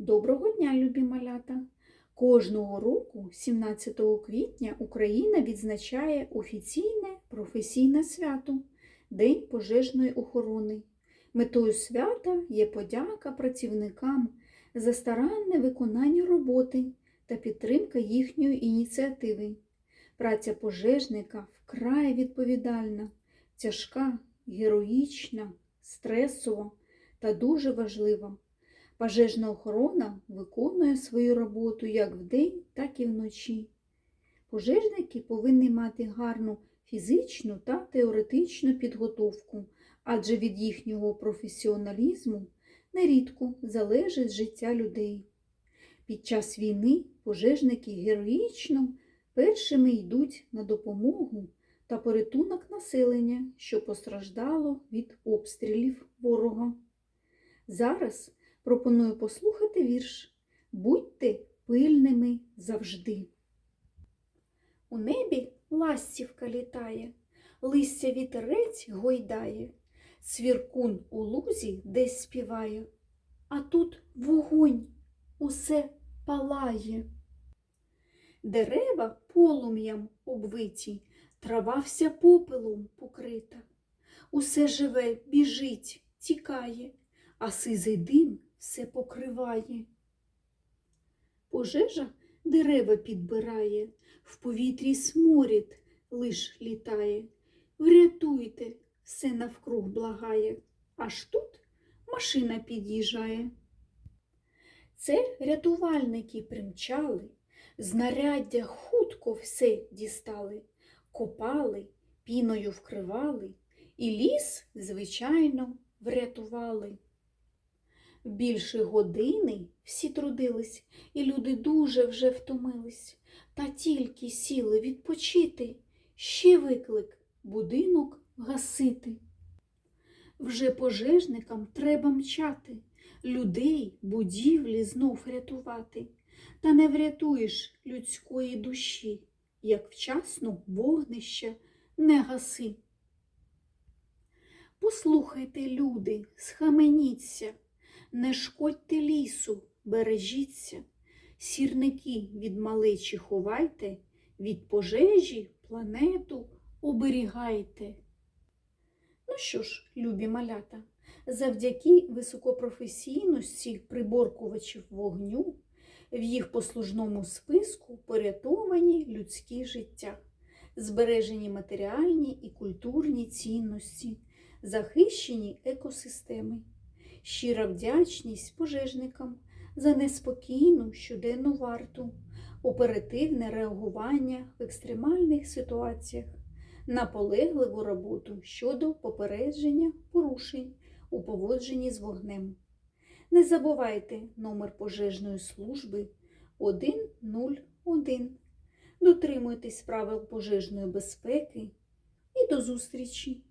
Доброго дня, любі малята! Кожного року, 17 квітня, Україна відзначає офіційне професійне свято День пожежної охорони. Метою свята є подяка працівникам за старанне виконання роботи та підтримка їхньої ініціативи. Праця пожежника вкрай відповідальна, тяжка, героїчна, стресова та дуже важлива. Пожежна охорона виконує свою роботу як вдень, так і вночі. Пожежники повинні мати гарну фізичну та теоретичну підготовку, адже від їхнього професіоналізму нерідко залежить життя людей. Під час війни пожежники героїчно першими йдуть на допомогу та порятунок населення, що постраждало від обстрілів ворога. Зараз пропоную послухати вірш Будьте пильними завжди. У небі ластівка літає, листя вітерець гойдає, цвіркун у лузі десь співає, а тут вогонь усе палає. Дерева полум'ям обвиті, трава вся попелом покрита. Усе живе, біжить, тікає, а сизий дим все покриває. Пожежа дерева підбирає, в повітрі сморід лиш літає. Врятуйте, все навкруг благає, аж тут машина під'їжджає. Це рятувальники примчали, знаряддя хутко все дістали, копали, піною вкривали, і ліс, звичайно, врятували. Більше години всі трудились, і люди дуже вже втомились, та тільки сіли відпочити, ще виклик будинок гасити. Вже пожежникам треба мчати, людей, будівлі знов рятувати, та не врятуєш людської душі, як вчасно вогнища не гаси. Послухайте, люди, схаменіться, не шкодьте лісу, бережіться, сірники від малечі ховайте, від пожежі планету оберігайте. Ну що ж, любі малята, завдяки високопрофесійності приборкувачів вогню в їх послужному списку порятовані людські життя, збережені матеріальні і культурні цінності, захищені екосистеми. Щира вдячність пожежникам за неспокійну щоденну варту, оперативне реагування в екстремальних ситуаціях, наполегливу роботу щодо попередження порушень у поводженні з вогнем. Не забувайте номер пожежної служби 101. Дотримуйтесь правил пожежної безпеки і до зустрічі!